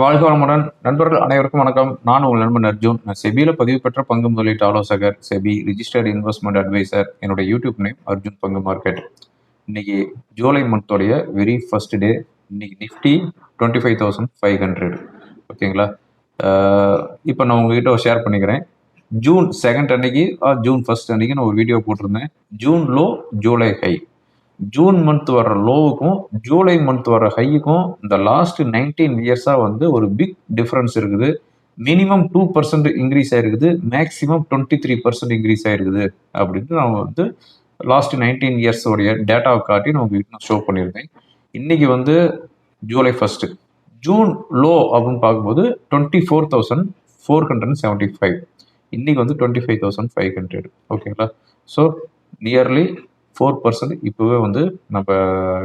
வாழ்க வளமுடன். நண்பர்கள் அனைவருக்கும் வணக்கம். நான் உங்கள் நண்பன் அர்ஜுன். நான் செபியில பதிவு பெற்ற பங்கு முதலீட்டு ஆலோசகர் செபி ரிஜிஸ்டர்ட் இன்வெஸ்ட்மெண்ட் அட்வைசர் என்னோட யூடியூப் நேம் அர்ஜுன் பங்கு மார்க்கெட். இன்னைக்கு ஜூலை மந்தோடைய வெரி ஃபர்ஸ்ட் டே இன்னைக்கு Nifty twenty five thousand five hundred ஓகேங்களா இப்போ நான் உங்ககிட்ட ஷேர் பண்ணிக்கிறேன். ஜூன் செகண்ட் அன்னைக்கு ஜூன் ஃபர்ஸ்ட் அன்னைக்கு நான் ஒரு வீடியோ போட்டிருந்தேன். June low July high June month வர்ற லோவுக்கும் ஜூலை மந்த் வர்ற ஹைக்கும் இந்த லாஸ்ட் நைன்டீன் இயர்ஸாக வந்து ஒரு பிக் டிஃப்ரென்ஸ் இருக்குது. மினிமம் டூ பர்சன்ட் இன்க்ரீஸ் ஆயிருக்குது maximum twenty three percent increase ஆயிருக்குது அப்படின்ட்டு நான் வந்து லாஸ்ட் நைன்டீன் இயர்ஸோடைய டேட்டாவை காட்டி நான் உங்களுக்கு ஷோ பண்ணியிருந்தேன் இன்னைக்கு வந்து ஜூலை ஃபர்ஸ்ட் ஜூன் லோ அப்படின்னு பார்க்கும்போது twenty four thousand four hundred seventy five இன்னைக்கு வந்து twenty five thousand five hundred ஓகேங்களா? ஸோ நியர்லி ஃபோர் பர்சன்ட் இப்போவே வந்து நம்ம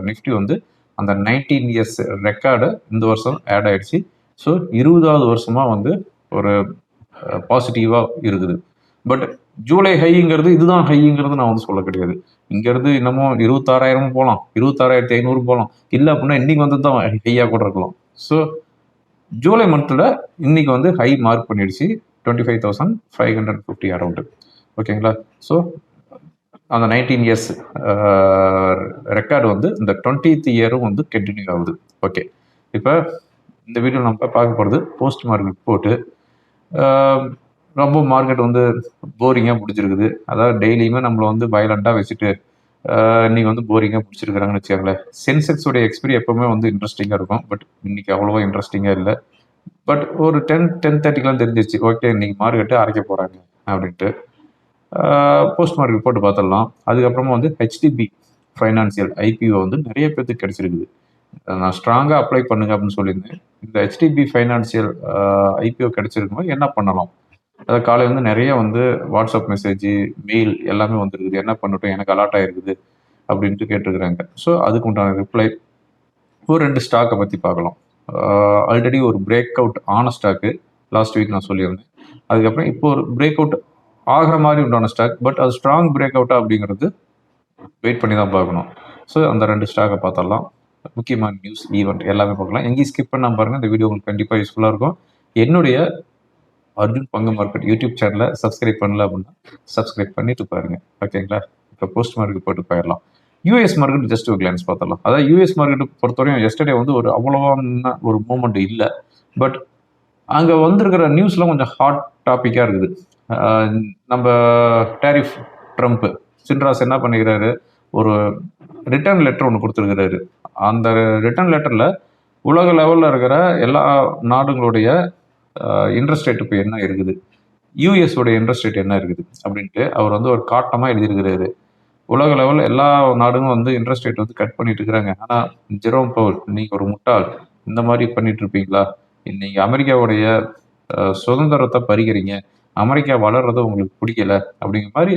நிஃப்டி வந்து அந்த நைன்டீன் இயர்ஸ் ரெக்கார்டு இந்த வருஷம் ஆட் ஆயிடுச்சு. ஸோ இருபதாவது வருஷமாக வந்து ஒரு பாசிட்டிவாக இருக்குது. பட் ஜூலை ஹைங்கிறது இதுதான் ஹைங்கிறது நான் வந்து சொல்ல கிடையாது. இங்கேருந்து இன்னமும் இருபத்தாறாயிரமும் போகலாம். இருபத்தாறாயிரத்தி ஐநூறு போகலாம். இல்லை அப்படின்னா இன்னைக்கு வந்து தான் ஹையாக கூட இருக்கலாம். ஸோ ஜூலை மந்தில் இன்னைக்கு வந்து ஹை மார்க் பண்ணிடுச்சு. Twenty five thousand five hundred fifty around ஓகேங்களா ஸோ அந்த நைன்டீன் இயர்ஸ் ரெக்கார்டு வந்து இந்த டுவெண்ட்டித் இயரும் வந்து கண்டினியூ ஆகுது. ஓகே இப்போ இந்த வீடியோ நம்ம பார்க்க போகிறது போஸ்ட் மார்க்கெட் போட்டு ரொம்ப மார்க்கெட் வந்து போரிங்காக பிடிச்சிருக்குது அதாவது டெய்லியுமே நம்மளை வந்து வயலண்ட்டாக வச்சுட்டு இன்னைக்கு வந்து போரிங்காக பிடிச்சிருக்கிறாங்கன்னு வச்சுக்கோங்களேன். சென்செக்ஸோடைய எக்ஸ்பீரி எப்பவுமே வந்து இன்ட்ரெஸ்டிங்காக இருக்கும். பட் இன்னைக்கு அவ்வளோவா இன்ட்ரெஸ்டிங்காக இல்லை. பட் ஒரு டென் டென் தேர்ட்டிக்கெலாம் தெரிஞ்சிச்சு ஓகே இன்னைக்கு மார்க்கெட்டு அரைக்க போகிறாங்க அப்படின்ட்டு. போஸ்ட் ரிப்போர்ட் பார்த்துடலாம். அதுக்கப்புறமா வந்து ஹெச்டிபி ஃபைனான்சியல் ஐபிஓ வந்து நிறைய பேர்த்துக்கு கிடச்சிருக்குது. நான் ஸ்ட்ராங்காக அப்ளை பண்ணுங்க அப்படின்னு சொல்லியிருந்தேன். இந்த ஹெச்டிபி ஃபைனான்சியல் ஐபிஓ கிடைச்சிருக்கும்போது என்ன பண்ணலாம்? அதை காலை வந்து நிறைய வந்து வாட்ஸ்அப் மெசேஜ் மெயில் எல்லாமே வந்துருக்குது. என்ன பண்ணட்டும்? எனக்கு அலாட் ஆகிருக்குது அப்படின்ட்டு கேட்டிருக்கிறாங்க. ஸோ அதுக்கு உண்டான ரிப்ளை ஒரு ரெண்டு ஸ்டாக்கை பற்றி பார்க்கலாம். ஆல்ரெடி ஒரு பிரேக் அவுட் ஆன ஸ்டாக்கு லாஸ்ட் வீக் நான் சொல்லியிருந்தேன். அதுக்கப்புறம் இப்போ ஒரு பிரேக் அவுட் ஆகிற மாதிரி உண்டான ஸ்டாக் பட் அது ஸ்ட்ராங் பிரேக் அவுட்டா அப்படிங்கிறது வெயிட் பண்ணி தான் பார்க்கணும். ஸோ அந்த ரெண்டு ஸ்டாக்கை பார்த்தரலாம் முக்கியமான நியூஸ் ஈவெண்ட் எல்லாமே பார்க்கலாம். எங்கேயும் ஸ்கிப் பண்ணால் பாருங்கள் இந்த வீடியோ உங்களுக்கு கண்டிப்பாக யூஸ்ஃபுல்லாக இருக்கும். என்னுடைய அர்ஜுன் பங்கு மார்க்கெட் யூடியூப் சேனலை சப்ஸ்கிரைப் பண்ணல அப்படின்னா சப்ஸ்கிரைப் பண்ணிட்டு பாருங்கள் ஓகேங்களா இப்போ போஸ்ட் மார்க்கெட் போட்டு போயிடலாம். யூஎஸ் மார்க்கெட் ஜஸ்ட் ஒரு கிளான்ஸ் பார்த்தலாம் அதாவது யூஎஸ் மார்க்கெட் பொறுத்தவரையும் எஸ்டர்டே வந்து ஒரு அவ்வளோவான ஒரு மூமெண்ட் இல்லை. பட் அங்கே வந்திருக்கிற நியூஸ்லாம் கொஞ்சம் ஹாட் டாப்பிக்காக இருக்குது. நம்ம டேரிஃப் ட்ரம்ப்பு சின்ராஸ் என்ன பண்ணிக்கிறாரு? ஒரு ரிட்டர்ன் லெட்டர் ஒன்று கொடுத்துருக்கிறாரு. அந்த ரிட்டர்ன் லெட்டரில் உலக லெவலில் இருக்கிற எல்லா நாடுகளுடைய இன்ட்ரெஸ்ட் ரேட் இப்போ என்ன இருக்குது? யூஎஸோடைய இன்ட்ரெஸ்ட் ரேட் என்ன இருக்குது? அப்படின்ட்டு அவர் வந்து ஒரு காட்டமாக எழுதியிருக்கிறாரு. உலக லெவலில் எல்லா நாடுகளும் வந்து இன்ட்ரெஸ்ட் ரேட் வந்து கட் பண்ணிட்டு இருக்கிறாங்க. ஆனால் ஜெரோம் பவுல் நீங்கள் ஒரு முட்டாள். இந்த மாதிரி பண்ணிட்டு இருப்பீங்களா? இன்னைக்கு அமெரிக்காவுடைய சுதந்திரத்தை பறிக்கிறீங்க. அமெரிக்கா வளர்றது உங்களுக்கு பிடிக்கல அப்படிங்கிற மாதிரி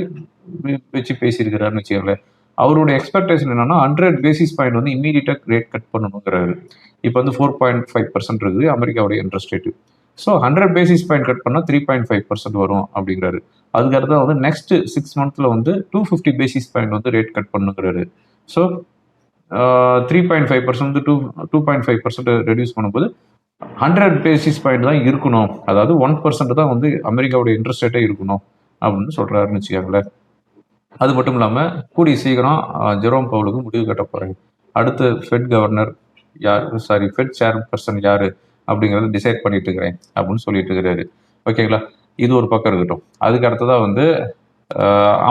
வச்சு பேசியிருக்கிறாருன்னு வச்சுக்கோங்களேன். அவருடைய எக்ஸ்பெக்டேஷன் என்னன்னா ஹண்ட்ரட் பேசிஸ் பாயிண்ட் வந்து இம்மீடியட்டாக ரேட் கட் பண்ணணுங்கிறாரு. இப்போ வந்து ஃபோர் பாயிண்ட் ஃபைவ் பர்சன்ட் இருக்குது அமெரிக்காவுடைய interest rate so hundred basis point cut பண்ணால் த்ரீ பாயிண்ட் ஃபைவ் பர்சன்ட் வரும் அப்படிங்கிறாரு. அதுக்கடுத்து வந்து நெக்ஸ்ட் சிக்ஸ் மந்த்தில் வந்து டூ ஃபிஃப்டி பேசிஸ் பாயிண்ட் வந்து rate cut பண்ணுங்கிறாரு. So three point five percent வந்து two two point five percent reduce பண்ணும்போது ஹண்ட்ரட் பேசிஸ் பாயிண்ட் தான் இருக்கணும். அதாவது ஒன் பர்சன்ட் தான் வந்து அமெரிக்காவுடைய இன்ட்ரெஸ்ட் ரேட்டே இருக்கணும் அப்படின்னு சொல்கிறாருன்னு வச்சுக்கோங்களேன். அது மட்டும் இல்லாமல் கூடிய சீக்கிரம் ஜெரோம் பவுலுக்கு முடிவு கட்ட போகிறேன் அடுத்து ஃபெட் கவர்னர் யார்? சாரி ஃபெட் சேர் பர்சன் யார்? அப்படிங்கிறத டிசைட் பண்ணிட்டு இருக்கிறேன் அப்படின்னு சொல்லிட்டு இருக்கிறாரு. ஓகேங்களா இது ஒரு பக்கம் இருக்கட்டும். அதுக்கு அடுத்ததாக வந்து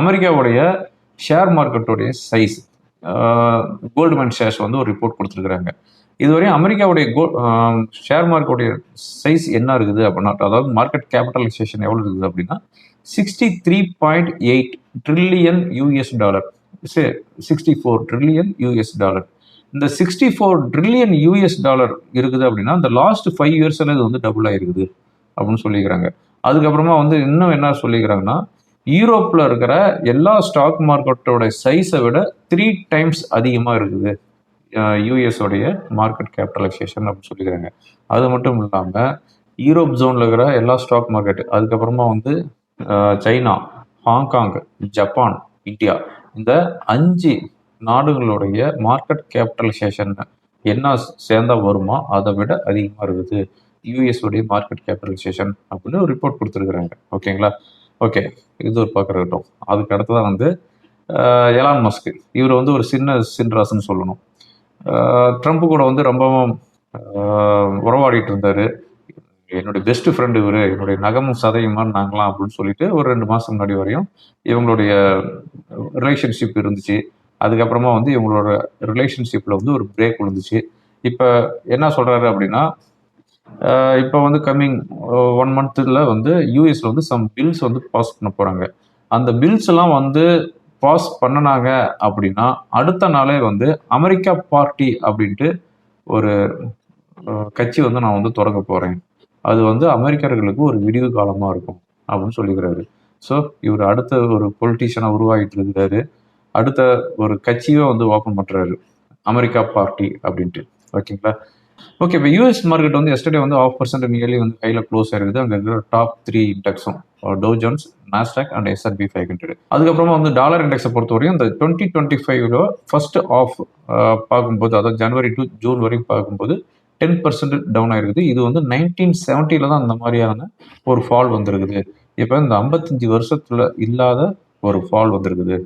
அமெரிக்காவுடைய ஷேர் மார்க்கெட்டுடைய சைஸ் கோல்டுமேன் ஷேர்ஸ் வந்து ஒரு ரிப்போர்ட் கொடுத்துருக்குறாங்க. இதுவரையும் அமெரிக்காவுடைய கோ ஷேர் மார்க்கெட்டுடைய சைஸ் என்ன இருக்குது அப்படின்னா அதாவது மார்க்கெட் கேபிட்டலைசேஷன் எவ்வளோ இருக்குது அப்படின்னா sixty three point eight trillion US dollar sixty four trillion US dollar இந்த sixty four trillion US dollar இருக்குது அப்படின்னா இந்த லாஸ்ட் ஃபைவ் இயர்ஸில் இது வந்து டபுள் ஆகிருக்குது அப்படின்னு சொல்லிக்கிறாங்க. அதுக்கப்புறமா வந்து இன்னும் என்ன சொல்லிக்கிறாங்கன்னா யூரோப்பில் இருக்கிற எல்லா ஸ்டாக் மார்க்கெட்டோட சைஸை விட த்ரீ டைம்ஸ் அதிகமாக இருக்குது. யூஎஸோடைய மார்க்கெட் கேபிட்டலைசேஷன் அப்படின்னு சொல்லிக்கிறாங்க. அது மட்டும் இல்லாமல் யூரோப் ஜோனில் இருக்கிற எல்லா ஸ்டாக் மார்க்கெட் அதுக்கப்புறமா வந்து சைனா ஹாங்காங் ஜப்பான் இந்தியா இந்த அஞ்சு நாடுகளுடைய மார்க்கெட் கேபிட்டலைசேஷன் என்ன சேர்ந்தா வருமா அதை விட அதிகமாக இருக்குது. யூஎஸ் உடைய மார்க்கெட் கேபிட்டலைசேஷன் அப்படின்னு ஒரு ரிப்போர்ட் கொடுத்துருக்குறாங்க. ஓகேங்களா? ஓகே இது ஒரு பக்கம் இருக்கட்டும். அதுக்கு அடுத்ததான் வந்து எலான் மஸ்க் இவர் வந்து ஒரு சின்ன சின்ராஸ்ன்னு சொல்லணும். ட்ரம்ப் கூட வந்து ரொம்பவும் உறவாடிட்டு இருந்தார். என்னுடைய பெஸ்ட் ஃப்ரெண்டு இவர் என்னுடைய நகமும் சதையுமா நாங்களாம் அப்படின்னு சொல்லிட்டு ஒரு ரெண்டு மாதம் முன்னாடி வரையும் இவங்களுடைய ரிலேஷன்ஷிப் இருந்துச்சு. அதுக்கப்புறமா வந்து இவங்களோட ரிலேஷன்ஷிப்பில் வந்து ஒரு பிரேக் விழுந்துச்சு. இப்போ என்ன சொல்கிறாரு அப்படின்னா இப்போ வந்து கம்மிங் ஒன் மந்த்தில் வந்து யூஎஸில் வந்து சம் பில்ஸ் வந்து பாஸ் பண்ண போகிறாங்க அந்த பில்ஸ் எல்லாம் வந்து பாஸ் பண்ணினாங்க அப்படின்னா அடுத்த நாளே வந்து அமெரிக்கா பார்ட்டி அப்படின்ட்டு ஒரு கட்சி வந்து நான் வந்து தொடங்க போகிறேன் அது வந்து அமெரிக்கர்களுக்கு ஒரு விடிவு காலமாக இருக்கும் அப்படின்னு சொல்லிக்கிறாரு. ஸோ இவர் அடுத்த ஒரு பொலிட்டீஷியனாக உருவாகிட்டு இருக்கிறாரு. அடுத்த ஒரு கட்சியை வந்து ஓப்பன் பண்ணுறாரு அமெரிக்கா பார்ட்டி அப்படின்ட்டு. ஓகேங்களா ஓகே இப்போ யூஎஸ் மார்க்கெட் வந்து எஸ்டர்டே வந்து ஆஃப் பர்சன்ட் நியர்லி வந்து கையில் க்ளோஸ் ஆயிருக்குது. அங்கே இருக்கிற top three இண்டெக்ஸும் Dow Jones Nasdaq and S&P five hundred அதுக்கப்புறமா வந்து டாலர் இண்டெக்ஸை பொறுத்தவரையும் இந்த டுவெண்ட்டி டுவெண்ட்டி ஃபைவ்ல ஃபர்ஸ்ட் ஆஃப் பார்க்கும்போது அதாவது ஜனவரி டு ஜூன் வரைக்கும் பார்க்கும்போது டென் பர்சன்ட் டவுன் ஆயிருக்குது. இது வந்து நைன்டீன் செவன்ட்டியில் தான் அந்த மாதிரியான ஒரு ஃபால் வந்திருக்குது. இப்போ இந்த ஐம்பத்தஞ்சு வருஷத்தில் இல்லாத ஒரு ஃபால் வந்திருக்குது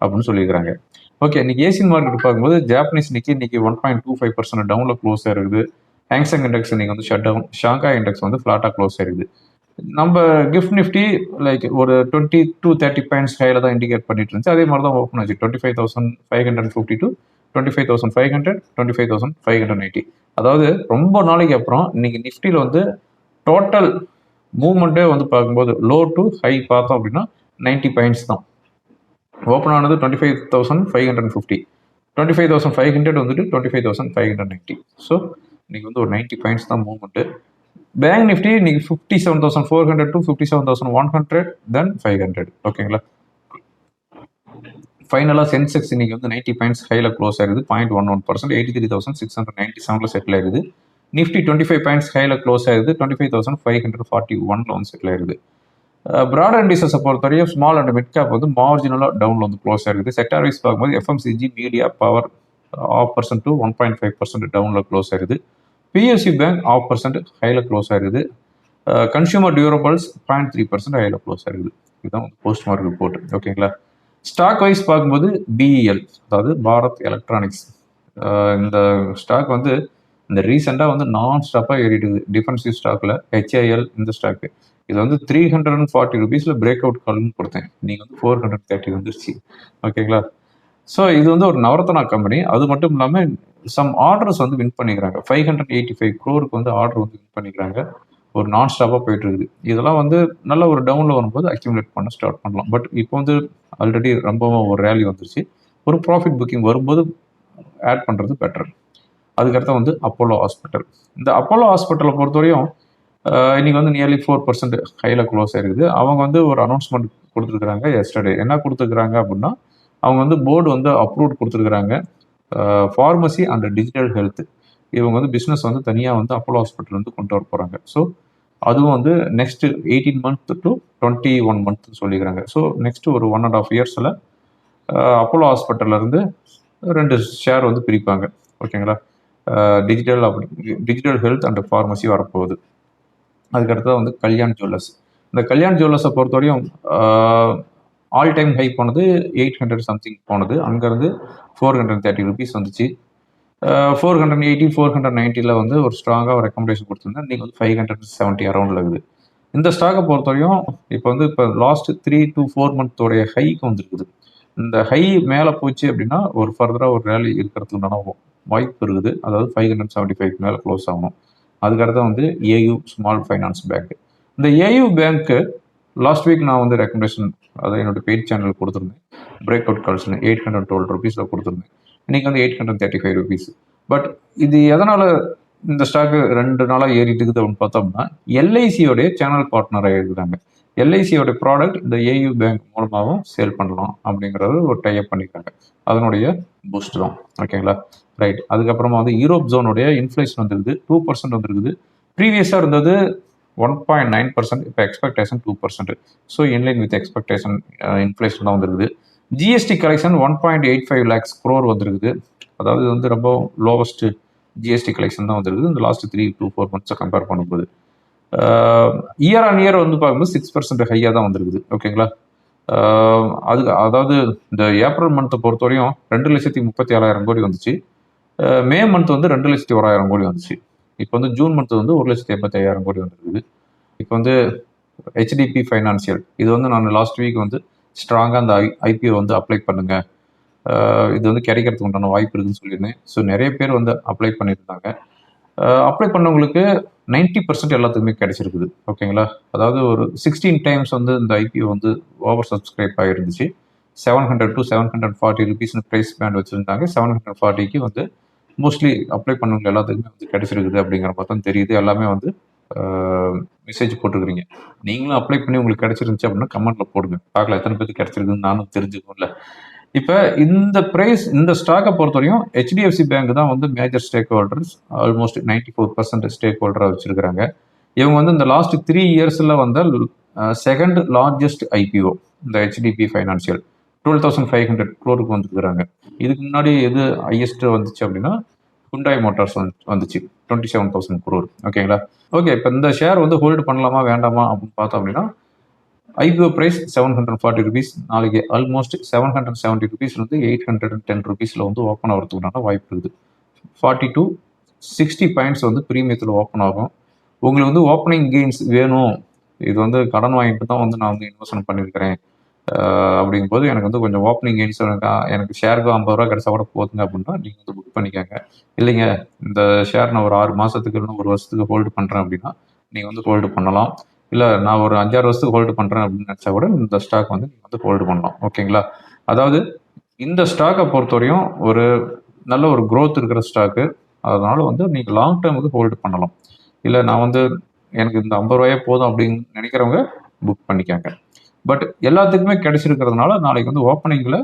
அப்படின்னு சொல்லியிருக்கிறாங்க. ஓகே இன்னைக்கு ஏசியன் மார்க்கெட் பார்க்கும்போது ஜாப்பனீஸ் நிக்கி இன்னைக்கு one point two five percent டவுனில் க்ளோஸ் ஆயிருக்குது. ஹேங்ஸங் இண்டெக்ஸ் இன்னைக்கு வந்து ஷட் டவுன் ஷாங்காய் இண்டெக்ஸ் வந்து ஃப்ளாட்டாக க்ளோஸ் ஆயிருக்குது. நம்ம கிஃப்ட் நிஃப்டி லைக் ஒரு டுவெண்ட்டி டூ தேர்ட்டி பாயிண்ட்ஸ் ஹையில் தான் இண்டிகேட் பண்ணிட்டு இருந்துச்சு. அதே மாதிரி தான் ஓப்பன் ஆச்சு. Twenty five thousand five hundred fifty to twenty five thousand five hundred twenty five thousand five hundred eighty அதாவது ரொம்ப நாளைக்கு அப்புறம் இன்னைக்கு நிஃப்டியில் வந்து டோட்டல் மூவ்மெண்ட்டே வந்து பார்க்கும்போது லோ டு ஹை பார்த்தோம் அப்படின்னா நைன்ட்டி பாயிண்ட்ஸ் தான். ஓப்பன் ஆனது twenty five thousand five hundred fifty twenty five thousand five hundred வந்துட்டு twenty five thousand five hundred ninety so இன்னைக்கு வந்து ஒரு நைன்ட்டி பாயிண்ட்ஸ் தான் மூவ்மெண்ட்டு பேங்க் நிஃப்டி இன்றைக்கி fifty seven thousand four hundred to fifty seven thousand one hundred then five hundred ஓகேங்களா ஃபைனலாக Sensex இன்றைக்கி வந்து நைன்ட்டி பாயிண்ட்ஸ் ஹையில் க்ளோஸ் ஆயிருது point one one percent eighty three thousand six hundred ninety செவனில் settle ஆயிருது Nifty twenty five points ஹையில் close ஆயிருது twenty five thousand five hundred forty ஒன்ல வந்து செட்டில் ஆயிருது ப்ராட் இண்டிசஸை பொறுத்தவரையும் ஸ்மால் அண்ட் மிட் கேப் வந்து மார்ஜினலாக டவுனில் வந்து க்ளோஸ் ஆயிருக்குது செக்டார் வைஸ் பார்க்கும்போது FMCG media power half percent to one point five percent டவுனில் க்ளோஸ் ஆயிருது பிஎஸ்சி பேங்க் ஆஃப் பர்சன்ட் ஹையில் க்ளோஸ் ஆயிருது consumer durables point three percent ஹையில் க்ளோஸ் ஆயிருக்குது இதுதான் போஸ்ட் மார்க் ரிப்போர்ட் ஓகேங்களா ஸ்டாக் வைஸ் பார்க்கும்போது பிஇஎல் அதாவது பாரத் எலக்ட்ரானிக்ஸ் இந்த ஸ்டாக் வந்து இந்த ரீசெண்டாக வந்து நான் ஸ்டாப்பாக ஏறிடுது. டிஃபென்சிவ் ஸ்டாக்கில் ஹெச்ஐஎல் இந்த ஸ்டாக்கு இது வந்து த்ரீ ஹண்ட்ரட் அண்ட் ஃபார்ட்டி ருபீஸில் பிரேக் அவுட் கால்னு கொடுத்தேன். நீங்கள் வந்து ஃபோர் ஹண்ட்ரட் தேர்ட்டி வந்துருச்சு. ஓகேங்களா ஸோ இது வந்து ஒரு நவரத்னா கம்பெனி அது மட்டும் இல்லாமல் சம் ஆர்டர்ஸ் வந்து வின் பண்ணிக்கிறாங்க. ஃபைவ் ஹண்ட்ரட் எயிட்டி ஃபைவ் க்ரோருக்கு வந்து ஆர்டர் வந்து வின் பண்ணிக்கிறாங்க. ஒரு நான் ஸ்டாப்பாக போயிட்டு இருக்குது. இதெல்லாம் வந்து நல்ல ஒரு டவுனில் வரும்போது அக்யூமுலேட் பண்ண ஸ்டார்ட் பண்ணலாம். பட் இப்போ வந்து ஆல்ரெடி ரொம்ப ஒரு ரேலி வந்துருச்சு. ஒரு ப்ராஃபிட் புக்கிங் வரும்போது ஆட் பண்ணுறது பெட்டர் அதுக்கடுத்து வந்து அப்போலோ ஹாஸ்பிட்டல் இந்த அப்போலோ ஹாஸ்பிட்டலை பொறுத்தவரையும் இன்னைக்கு வந்து நியர்லி ஃபோர் பர்சன்ட் ஹையில் க்ளோஸ் ஆயிருக்குது. அவங்க வந்து ஒரு அனௌன்ஸ்மெண்ட் கொடுத்துருக்குறாங்க எஸ்டர்டே என்ன கொடுத்துருக்குறாங்க அப்படின்னா அவங்க வந்து போர்டு வந்து அப்ரூவ் கொடுத்துருக்குறாங்க. ஃபார்மசி அண்ட் டிஜிட்டல் ஹெல்த் இவங்க வந்து பிஸ்னஸ் வந்து தனியாக வந்து அப்போலோ ஹாஸ்பிட்டல் வந்து கொண்டு வர போகிறாங்க ஸோ அதுவும் வந்து next eighteen month to twenty one month சொல்லிக்கிறாங்க. ஸோ நெக்ஸ்ட் ஒரு ஒன் அண்ட் ஆஃப் இயர்ஸில் அப்போலோ ஹாஸ்பிட்டல்லேருந்து ரெண்டு ஷேர் வந்து பிரிப்பாங்க. ஓகேங்களா டிஜிட்டல் அப்படி டிஜிட்டல் ஹெல்த் அண்ட் ஃபார்மசி வரப்போகுது. அதுக்கடுத்தது வந்து கல்யாண் ஜுவல்லர்ஸ் இந்த கல்யாண் ஜுவல்லர்ஸை பொறுத்தவரையும் ஆல் டைம் ஹை போனது எயிட் ஹண்ட்ரட் சம்திங் போனது. அங்கேருந்து ஃபோர் ஹண்ட்ரட் தேர்ட்டி ருபீஸ் வந்துச்சு. Four hundred eighty four hundred நைன்ட்டியில் வந்து ஒரு ஸ்ட்ராங்காக ஒரு ரெக்கமெண்டேஷன் கொடுத்துருந்தேன். நீங்கள் வந்து ஃபைவ் ஹண்ட்ரட் செவன்ட்டி அரௌண்டில் இருக்குது. இந்த ஸ்டாக்கை பொறுத்தவரையும் இப்போ வந்து இப்போ லாஸ்ட் த்ரீ டு ஃபோர் மந்த்தோடைய ஹைக்கு வந்துருக்குது. இந்த ஹை மேலே போச்சு அப்படின்னா ஒரு ஃபர்தராக ஒரு ரேலி இருக்கிறதுக்குண்டான வாய்ப்பு இருக்குது அதாவது ஃபைவ் ஹண்ட்ரட் செவன்ட்டி ஃபைவ் மேலே க்ளோஸ் ஆகணும் அதுக்கடுத்து வந்து ஏயு ஸ்மால் ஃபைனான்ஸ் பேங்க் இந்த ஏயு பேங்க்கு லாஸ்ட் வீக் நான் வந்து ரெக்கமெண்டேஷன் அதாவது என்னோட பெய்ட் சேனல் கொடுத்துருந்தேன். பிரேக் அவுட் கால்ஸ்னு எயிட் ஹண்ட்ரட் டுவெல் ருபீஸில் கொடுத்துருந்தேன். இன்றைக்கி வந்து eight hundred thirty five rupees but இது எதனால் இந்த ஸ்டாக்கு ரெண்டு நாளாக ஏறிட்டு இருக்குது அப்படின்னு பார்த்தோம்னா எல்ஐசியோடைய சேனல் பார்ட்னராக இருக்கிறாங்க. எல்ஐசியோட ப்ராடக்ட் இந்த ஏயு பேங்க் மூலமாகவும் சேல் பண்ணலாம் அப்படிங்கிறது ஒரு டைப் பண்ணியிருக்காங்க அதனுடைய பூஸ்ட் தான். ஓகேங்களா ரைட் அதுக்கப்புறமா வந்து யூரோப் ஜோனுடைய இன்ஃப்ளேஷன் வந்துருக்குது. டூ பர்சன்ட் வந்துருக்குது. ப்ரீவியஸாக இருந்தது ஒன் பாயிண்ட் நைன் பர்சன்ட் இப்போ expectation two percent so in line with expectation inflation தான் வந்துருக்குது. GST collection one point eight five lakhs crore வந்துருக்குது. அதாவது இது வந்து ரொம்ப லோவஸ்ட் ஜிஎஸ்டி கலெக்ஷன் தான் வந்துருக்குது. இந்த லாஸ்ட் த்ரீ டூ ஃபோர் மந்த்ஸை கம்பேர் பண்ணும்போது. இயர் ஆன் இயர் வந்து பார்க்கும்போது சிக்ஸ் பர்சன்ட் ஹையாக தான் வந்துருக்குது. ஓகேங்களா uh, அது அதாவது இந்த ஏப்ரல் மந்த்தை பொறுத்தவரையும் ரெண்டு லட்சத்தி முப்பத்தி ஏழாயிரம் கோடி வந்துச்சு. மே மந்த் வந்து ரெண்டு லட்சத்தி ஓராயிரம் கோடி வந்துச்சு. இப்போ வந்து ஜூன் மந்த் வந்து ஒரு லட்சத்தி எண்பத்தி ஐயாயிரம் கோடி வந்துருக்குது. இப்போ வந்து ஹெச்டிபி ஃபைனான்சியல் இது வந்து நான் லாஸ்ட் வீக் வந்து ஸ்ட்ராங்காக அந்த ஐ ஐபிஓ வந்து அப்ளை பண்ணுங்க. இது வந்து கிடைக்கிறதுக்கு உண்டான வாய்ப்பு இருக்குன்னு சொல்லியிருந்தேன். ஸோ நிறைய பேர் வந்து அப்ளை பண்ணியிருந்தாங்க. அப்ளை பண்ணவங்களுக்கு நைன்ட்டி பர்சன்ட் எல்லாத்துக்குமே கிடைச்சிருக்குது. ஓகேங்களா அதாவது ஒரு சிக்ஸ்டீன் டைம்ஸ் வந்து இந்த ஐபிஓ வந்து over subscribe ஆகிருந்துச்சு seven hundred to seven hundred forty ருபீஸ்னு price band வச்சுருந்தாங்க. செவன் ஹண்ட்ரட் ஃபார்ட்டிக்கு வந்து மோஸ்ட்லி அப்ளை பண்ணவங்க எல்லாத்துக்குமே வந்து கிடைச்சிருக்குது அப்படிங்கிற மாதிரி தெரியுது. எல்லாமே வந்து மெசேஜ் போட்டுக்கிறீங்க நீங்களும் அப்ளை பண்ணி உங்களுக்கு கிடைச்சிருந்துச்சு அப்படின்னா கமெண்ட்ல போடுங்க. பார்க்கலாம் எத்தனை பேருக்கு கிடைச்சிருக்குன்னு நானும் தெரிஞ்சுக்கோம்ல இப்போ இந்த ப்ரைஸ் இந்த ஸ்டாக்கை பொறுத்தவரையும் ஹெச்டிஎஃப்சி பேங்க் தான் வந்து major stake holders almost ninety four percent stake ஹோல்டராக வச்சிருக்காங்க இவங்க வந்து இந்த லாஸ்ட் த்ரீ இயர்ஸில் வந்த செகண்ட் லார்ஜஸ்ட் ஐபிஓ இந்த HDB financial twelve thousand five hundred க்ரோருக்கு வந்துருக்குறாங்க. இதுக்கு முன்னாடி எது ஹையஸ்ட் வந்துச்சு அப்படின்னா குண்டாய் மோட்டார்ஸ் வந்துச்சு. டுவெண்ட்டி செவன் தௌசண்ட் குரோர் ஓகேங்களா ஓகே இப்போ இந்த ஷேர் வந்து ஹோல்டு பண்ணலாமா வேண்டாமா அப்படின்னு பார்த்தோம் அப்படின்னா IPO price seven hundred forty rupees நாளைக்கு ஆல்மோஸ்ட் செவன் ஹண்ட்ரட் செவன்ட்டி ருபீஸ்லேருந்து எயிட் ஹண்ட்ரட் அண்ட் டென் ருபீஸில் வந்து ஓப்பன் ஆகிறதுக்குனால வாய்ப்பு இருக்குது. ஃபார்ட்டி டூ சிக்ஸ்டி பாயிண்ட்ஸ் வந்து ப்ரீமியத்தில் ஓப்பன் ஆகும். உங்களுக்கு வந்து ஓப்பனிங் கெயின்ஸ் வேணும். இது வந்து கடன் வாங்கிட்டு தான் வந்து நான் வந்து இன்வெஸ்ட்மெண்ட் பண்ணியிருக்கிறேன் அப்படிங்கும் அப்படிங்கும்போது எனக்கு வந்து கொஞ்சம் ஓப்பனிங் கெயின்ஸ் எனக்கு எனக்கு ஷேருக்கு ஐம்பது ரூபா கிடைச்சா கூட போதுங்க அப்படின்னா நீங்கள் வந்து புக் பண்ணிக்கோங்க. இல்லைங்க இந்த ஷேர் நான் ஒரு ஆறு மாதத்துக்கு இல்லைன்னா ஒரு வருஷத்துக்கு ஹோல்டு பண்ணுறேன் அப்படின்னா நீங்கள் வந்து ஹோல்டு பண்ணலாம். இல்லை நான் ஒரு அஞ்சாறு வருஷத்துக்கு ஹோல்டு பண்ணுறேன் அப்படின்னு நினச்சா கூட இந்த ஸ்டாக் வந்து நீங்கள் வந்து ஹோல்டு பண்ணலாம். ஓகேங்களா? அதாவது இந்த ஸ்டாக்கை பொறுத்தவரையும் ஒரு நல்ல ஒரு க்ரோத் இருக்கிற ஸ்டாக்கு அதனால வந்து நீங்கள் லாங் டேர்முக்கு ஹோல்டு பண்ணலாம். இல்லை நான் வந்து எனக்கு இந்த ஐம்பது ரூபாயே போதும் அப்படின்னு நினைக்கிறவங்க புக் பண்ணிக்காங்க. பட் எல்லாத்துக்குமே கிடைச்சிருக்கிறதுனால நாளைக்கு வந்து ஓப்பனிங்கில்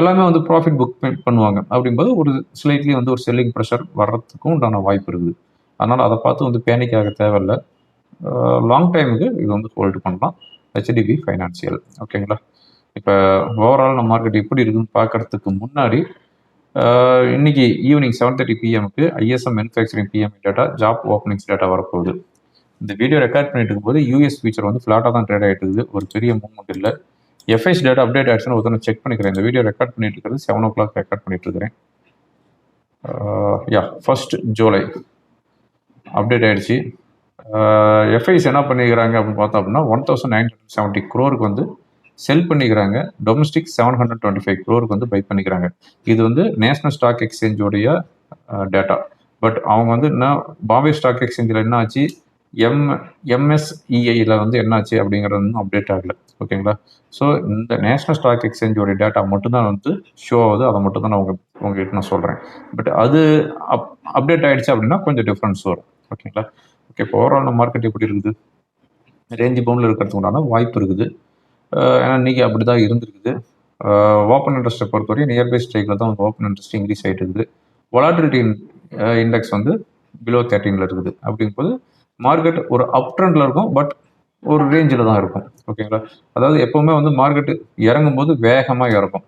எல்லாமே வந்து ப்ராஃபிட் புக் பண்ணுவாங்க. அப்படிங்கும்போது ஒரு ஸ்லைட்லி வந்து ஒரு செல்லிங் ப்ரெஷர் வர்றதுக்கும் உண்டான வாய்ப்பு இருக்குது. அதனால் அதை பார்த்து வந்து பேனிக் ஆக தேவையில்லை. லாங் டைமுக்கு இது வந்து ஹோல்டு பண்ணலாம். ஹெச்டிபி ஃபைனான்சியல் ஓகேங்களா இப்போ ஓவரால் நம்ம மார்க்கெட் எப்படி இருக்குன்னு பார்க்கறதுக்கு முன்னாடி இன்னைக்கு evening seven thirty பிஎம்க்கு ISM manufacturing PMI data job openings data வரப்போகுது. இந்த வீடியோ ரெக்கார்ட் பண்ணிட்டு இருக்கும்போது யூஎஸ் ஃபியூச்சர் வந்து ஃப்ளாட்டாக தான் ட்ரேட் ஆகிட்டு இருக்குது ஒரு பெரிய மூவ்மெண்ட் இல்லை. எஃப்ஐஸ் டேட்டா அப்டேட் ஆகிடுச்சுன்னு ஒருத்தனை செக் பண்ணிக்கிறேன். இந்த வீடியோ ரெக்கார்ட் பண்ணிட்டு இருக்கிறது செவன் ஓ கிளாக் ரெக்கார்ட் பண்ணிட்டு இருக்கிறேன் yeah uh, first July update ஆகிடுச்சு எஃப்ஐஸ் uh, என்ன பண்ணிக்கிறாங்க அப்படின்னு பார்த்தோம் அப்படின்னா one thousand nine hundred seventy க்ரோருக்கு வந்து செல் பண்ணிக்கிறாங்க. Domestic seven hundred twenty five க்ரோருக்கு வந்து பை பண்ணிக்கிறாங்க. இது வந்து நேஷனல் ஸ்டாக் எக்ஸ்சேஞ்சோடைய டேட்டா பட் அவங்க வந்து என்ன பாம்பே ஸ்டாக் எக்ஸ்சேஞ்சில் என்ன ஆச்சு? எம் எம்எஸ்இஐயில் வந்து என்னாச்சு அப்படிங்கிறது வந்து அப்டேட் ஆகலை ஓகேங்களா ஸோ இந்த நேஷனல் ஸ்டாக் எக்ஸ்சேஞ்சோட டேட்டா மட்டும்தான் வந்து ஷோ ஆகுது. அதை மட்டும் தான் நான் உங்கள் உங்ககிட்ட நான் சொல்கிறேன் பட் அது அப் அப்டேட் ஆகிடுச்சு அப்படின்னா கொஞ்சம் டிஃப்ரென்ஸ் வரும். ஓகேங்களா ஓகே இப்போ ஓவரால் நம்ம மார்க்கெட் எப்படி இருக்குது? ரேஞ்சு பவுண்டில் இருக்கிறதுக்கு உண்டான வாய்ப்பு இருக்குது. ஏன்னா இன்றைக்கி அப்படி தான் இருந்திருக்குது ஓப்பன் இன்ட்ரெஸ்ட்டை பொறுத்தவரையும் நியர்பை ஸ்ட்ரைக்கில் தான் ஓப்பன் இன்ட்ரெஸ்ட் இன்க்ரீஸ் ஆகிட்டு இருக்குது. வொலாட்டிலிட்டி இண்டெக்ஸ் வந்து பிலோ தேர்ட்டீனில் இருக்குது. அப்படிங்கும்போது மார்க்கெட் ஒரு அப் ட்ரெண்டில் இருக்கும் பட் ஒரு ரேஞ்சில் தான் இருக்கும். ஓகேங்களா அதாவது எப்போவுமே வந்து மார்க்கெட்டு இறங்கும் போது வேகமாக இறக்கும்.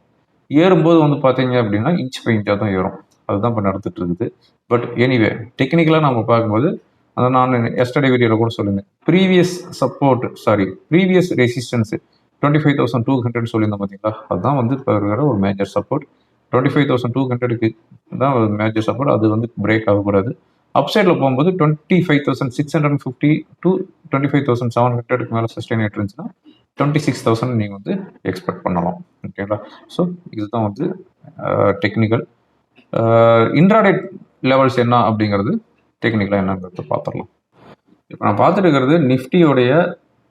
ஏறும்போது வந்து பார்த்தீங்க அப்படின்னா இன்ச் பை இன்ச்சாக தான் ஏறும். அதுதான் இப்போ நடந்துட்டு இருக்குது. பட் எனிவே டெக்னிக்கலாக நம்ம பார்க்கும்போது அதை நான் எஸ்டர்டே வீடியோவில் கூட சொல்லியிருந்தேன். Previous support sorry previous resistance twenty five thousand two hundred சொல்லியிருந்தோம் பார்த்தீங்களா அதுதான் வந்து இப்போ இருக்கிற ஒரு major support twenty five thousand two ஹண்ட்ரடுக்கு தான் மேஜர் சப்போர்ட் அது வந்து பிரேக் ஆகக்கூடாது. அப் சைடில் போகும்போது twenty five thousand six hundred fifty to twenty five thousand seven ஹண்ட்ரடுக்கு மேலே சஸ்டெயின் ஆகிட்டு இருந்துச்சுன்னா டுவெண்ட்டி சிக்ஸ் தௌசண்ட் நீங்கள் வந்து எக்ஸ்பெக்ட் பண்ணலாம். ஓகேங்களா ஸோ இதுதான் வந்து டெக்னிக்கல் இன்ட்ராடேட் லெவல்ஸ் என்ன அப்படிங்கிறது டெக்னிக்கலாக என்னங்கிறத பார்த்துடலாம். இப்போ நான் பார்த்துருக்கிறது நிஃப்டியோடைய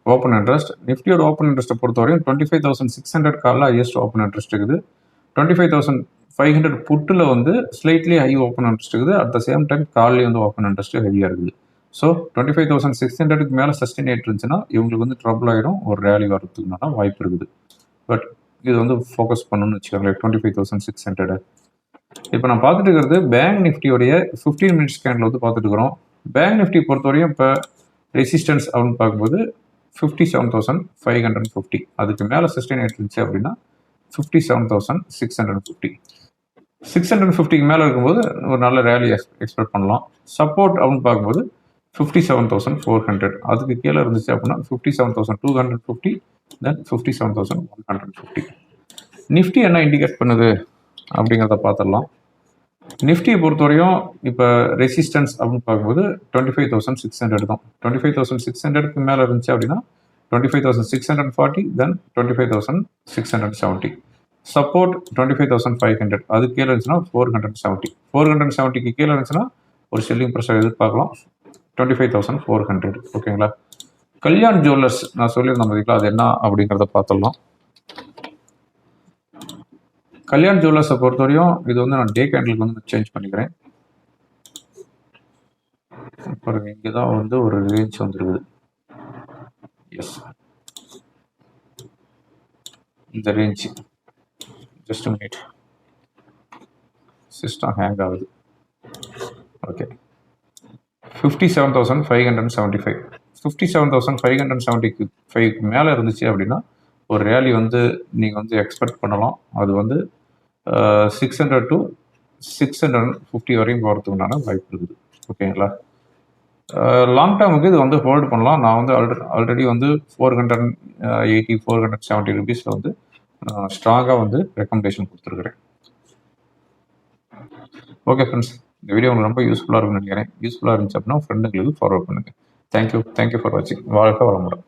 ஓப்பன் இன்ட்ரெஸ்ட் நிஃப்டியோட ஓப்பன் இன்ட்ரெஸ்ட்டை பொறுத்தவரையும் twenty five thousand six hundred காலில் ஹையஸ்ட் ஓப்பன் இன்ட்ரெஸ்ட் இருக்குது. Twenty five thousand five hundred புட்டில் வந்து ஸ்லைட்லி ஹை ஓப்பன் இன்ட்ரெஸ்ட் இருக்குது அட் த சேம் டைம் கால்லேயே வந்து ஓப்பன் இன்ட்ரெஸ்ட் ஹெவியாக இருக்குது. So twenty five thousand six ஹண்ட்ரடுக்கு மேலே சஸ்டெயின் ஆகிட்டு இருந்துச்சுன்னா இவங்களுக்கு வந்து ட்ரபிள் ஆகிடும் ஒரு ரேலி வரதுக்குனால வாய்ப்பு இருக்குது. பட் இது வந்து ஃபோக்கஸ் பண்ணணும்னு வச்சுக்கோங்களேன் twenty five thousand six hundred இப்போ நான் பார்த்துட்டு இருக்கிறது பேங்க் நிஃப்டியோடைய ஃபிஃப்டீன் மினிட்ஸ் ஸ்கேனில் வந்து பார்த்துட்டு இருக்கிறோம். பேங்க் நிஃப்டி பொறுத்தவரையும் இப்போ ரெசிஸ்டன்ஸ் அப்படின்னு பார்க்கும்போது fifty seven thousand five hundred fifty அதுக்கு மேலே சஸ்டெயின் ஆகிட்டு இருந்துச்சு அப்படின்னா fifty seven thousand six hundred fifty six hundred ஃபிஃப்டிக்கு மேலே இருக்கும்போது ஒரு நல்ல ரேலி எக்ஸ்பெக்ட் பண்ணலாம். சப்போர்ட் அப்படின்னு பார்க்கும்போது fifty seven thousand four hundred அதுக்கு கீழே இருந்துச்சு அப்படின்னா fifty seven thousand two hundred fifty then fifty seven thousand one hundred fifty Nifty என்ன இண்டிகேட் பண்ணுது அப்படிங்கிறத பார்த்துடலாம். நிஃப்டியை பொறுத்தவரையும் இப்போ ரெசிஸ்டன்ஸ் அப்படின்னு பார்க்கும்போது twenty five thousand six hundred தான். டுவெண்ட்டி ஃபைவ் தௌசண்ட் சிக்ஸ் ஹண்ட்ரட்க்கு மேலே இருந்துச்சு அப்படின்னா twenty five thousand six hundred forty then twenty five thousand six hundred seventy support twenty five thousand five hundred அது கீழே இருந்துச்சுன்னா four hundred seventy four hundred செவன்ட்டிக்கு கீழே இருந்துச்சுன்னா ஒரு செல்லிங் ப்ரெஷர் எதிர்பார்க்கலாம். Twenty five thousand four hundred ஓகேங்களா? Kalyan jewellers நான் சொல்லியிருந்தேன் பார்த்தீங்களா அது என்ன அப்படிங்கிறத பார்த்துடலாம். கல்யாண் ஜுவல்லர்ஸை பொறுத்தவரையும் இது வந்து நான் டே கேண்டலுக்கு வந்து சேஞ்ச் பண்ணிக்கிறேன். அப்புறம் இங்கே தான் வந்து ஒரு ரேஞ்ச் வந்துருக்குது. எஸ் இந்த range just minute system hang ஆகுது okay fifty seven thousand five hundred seventy five fifty seven thousand five hundred seventy five மேலே இருந்துச்சு அப்படின்னா ஒரு ரேலி வந்து நீங்கள் வந்து எக்ஸ்பெக்ட் பண்ணலாம். அது வந்து six hundred to six hundred fifty வரையும் போகிறதுக்குண்டான வாய்ப்பு இருக்குது. ஓகேங்களா லாங் டேர்முக்கு இது வந்து ஹோல்டு பண்ணலாம். நான் வந்து ஆல்ரெடி ஆல்ரெடி வந்து four hundred eighty four hundred seventy ருபீஸில் வந்து ஸ்ட்ராங்காக வந்து ரெக்கமெண்டேஷன் கொடுத்துருக்குறேன். ஓகே ஃப்ரெண்ட்ஸ் இந்த வீடியோ உங்களுக்கு ரொம்ப யூஸ்ஃபுல்லாக இருக்கும்னு நினைக்கிறேன். யூஸ்ஃபுல்லாக இருந்துச்சு அப்படின்னா ஃப்ரெண்டுங்களுக்கு ஃபார்வர்ட் பண்ணுங்கள் thank you thank you for வாட்சிங் வாழ்க்கை வளமுடன்.